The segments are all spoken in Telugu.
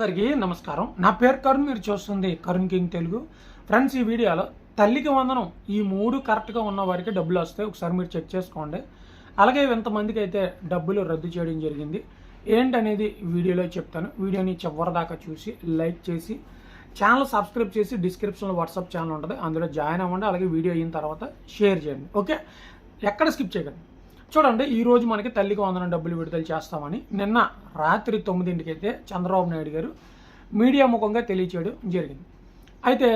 అందరికీ నమస్కారం. నా పేరు కరుణ్ మీరు చూస్తుంది కరుణ్ కింగ్ తెలుగు. ఫ్రెండ్స్ ఈ వీడియోలో తల్లికి వందనం ఈ మూడు కరెక్ట్గా ఉన్న వారికి డబ్బులు వస్తాయి. ఒకసారి మీరు చెక్ చేసుకోండి. అలాగే ఎంతమందికి అయితే డబ్బులు రద్దు చేయడం జరిగింది. ఏంటనేది వీడియోలో చెప్తాను. వీడియోని చివరిదాకా చూసి లైక్ చేసి ఛానల్ సబ్స్క్రైబ్ చేసి డిస్క్రిప్షన్లో వాట్సాప్ ఛానల్ ఉంటుంది. అందులో జాయిన్ అవ్వండి. అలాగే వీడియో అయిన తర్వాత షేర్ చేయండి. ఓకే? ఎక్కడ స్కిప్ చేయకండి. చూడండి ఈరోజు మనకి తల్లికి వందనం డబ్బులు విడుదల చేస్తామని నిన్న రాత్రి తొమ్మిదింటికైతే చంద్రబాబు నాయుడు గారు మీడియా ముఖంగా తెలియచేయడం జరిగింది. అయితే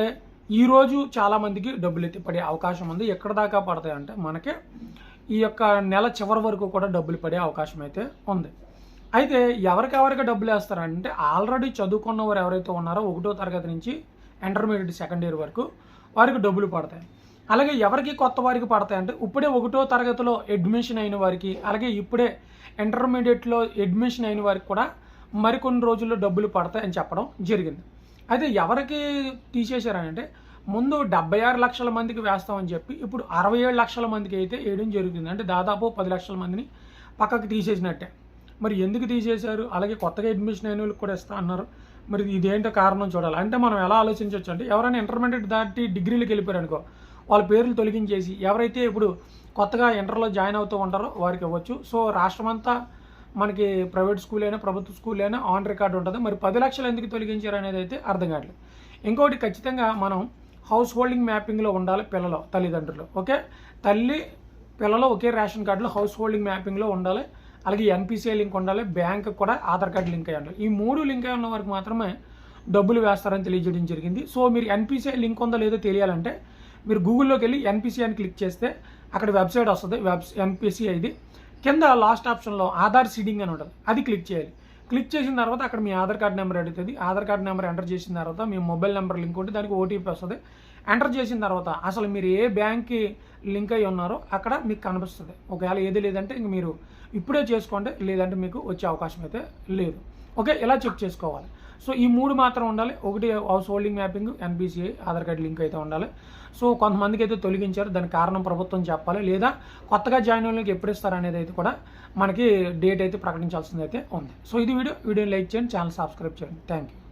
ఈరోజు చాలామందికి డబ్బులు అయితే పడే అవకాశం ఉంది. ఎక్కడ దాకా పడతాయంటే మనకి ఈ యొక్క నెల చివరి వరకు కూడా డబ్బులు పడే అవకాశం అయితే ఉంది. అయితే ఎవరికెవరికి డబ్బులు వేస్తారంటే ఆల్రెడీ చదువుకున్న వారు ఎవరైతే ఉన్నారో ఒకటో తరగతి నుంచి ఇంటర్మీడియట్ సెకండ్ ఇయర్ వరకు వారికి డబ్బులు పడతాయి. అలాగే ఎవరికి కొత్త వారికి పడతాయంటే ఇప్పుడే ఒకటో తరగతిలో అడ్మిషన్ అయిన వారికి అలాగే ఇప్పుడే ఇంటర్మీడియట్లో అడ్మిషన్ అయిన వారికి కూడా మరికొన్ని రోజుల్లో డబ్బులు పడతాయని చెప్పడం జరిగింది. అయితే ఎవరికి తీసేశారంటే ముందు డెబ్బై ఆరు లక్షల మందికి వేస్తామని చెప్పి ఇప్పుడు అరవై ఏడు లక్షల మందికి అయితే వేయడం జరుగుతుంది అంటే దాదాపు పది లక్షల మందిని పక్కకు తీసేసినట్టే. మరి ఎందుకు తీసేశారు? అలాగే కొత్తగా అడ్మిషన్ అయిన వాళ్ళకి కూడా ఇస్తా అన్నారు. మరి ఇదేంటో కారణం చూడాలి. అంటే మనం ఎలా ఆలోచించవచ్చు అంటే ఎవరైనా ఇంటర్మీడియట్ దాటి డిగ్రీలకు వెళ్ళిపోయారు అనుకో వాళ్ళ పేర్లు తొలగించేసి ఎవరైతే ఇప్పుడు కొత్తగా ఇంటర్లో జాయిన్ అవుతూ ఉంటారో వారికి ఇవ్వచ్చు. సో రాష్ట్రమంతా మనకి ప్రైవేట్ స్కూల్ అయినా ప్రభుత్వ స్కూల్ అయినా ఆన్ రికార్డు ఉంటుంది. మరి పది లక్షలు ఎందుకు తొలగించారు అనేది అయితే అర్థం కావట్లేదు. ఇంకోటి ఖచ్చితంగా మనం హౌస్ హోల్డింగ్ మ్యాపింగ్లో ఉండాలి పిల్లలు తల్లిదండ్రులు ఓకే? తల్లి పిల్లలు ఒకే రేషన్ కార్డులో హౌస్ హోల్డింగ్ మ్యాపింగ్లో ఉండాలి. అలాగే ఎన్పిసిఐ లింక్ ఉండాలి. బ్యాంక్ కూడా ఆధార్ కార్డు లింక్ అయ్యి ఉండాలి. ఈ మూడు లింక్ అయి ఉన్న వారికి మాత్రమే డబ్బులు వేస్తారని తెలియజేయడం జరిగింది. సో మీరు ఎన్పిసిఐ లింక్ ఉందో లేదో తెలియాలంటే మీరు గూగుల్లోకి వెళ్ళి ఎన్పిసి అని క్లిక్ చేస్తే అక్కడ వెబ్సైట్ వస్తుంది. వెబ్ ఎన్పిసి ఇది కింద లాస్ట్ ఆప్షన్లో ఆధార్ సీడింగ్ అని ఉంటుంది. అది క్లిక్ చేయాలి. క్లిక్ చేసిన తర్వాత అక్కడ మీ ఆధార్ కార్డ్ నెంబర్ అడుగుతుంది ఆధార్ కార్డ్ నెంబర్ ఎంటర్ చేసిన తర్వాత మీ మొబైల్ నెంబర్ లింక్ ఉంటే దానికి ఓటీపీ వస్తుంది. ఎంటర్ చేసిన తర్వాత అసలు మీరు ఏ బ్యాంక్కి లింక్ అయి ఉన్నారో అక్కడ మీకు కనిపిస్తుంది. ఒకవేళ ఏది లేదంటే ఇంక మీరు ఇప్పుడే చేసుకోండి. లేదంటే మీకు వచ్చే అవకాశం అయితే లేదు. ఓకే? ఇలా చెక్ చేసుకోవాలి. సో ఈ మూడు మాత్రం ఉండాలి. ఒకటి house holding mapping NPCI Aadhaar card link అయితే ఉండాలి. సో కొంతమందికి అయితే తొలగించారు. దానికి కారణం ప్రభుత్వం చెప్పాలి. లేదా కొత్తగా జాయిన్ వాళ్ళకి ఎప్పుడు ఇస్తారు అనేది అయితే కూడా మనకి డేట్ అయితే ప్రకటించాల్సింది అయితే ఉంది. సో ఇది వీడియో. వీడియోని లైక్ చేయండి. ఛానల్ సబ్స్క్రైబ్ చేయండి. Thank you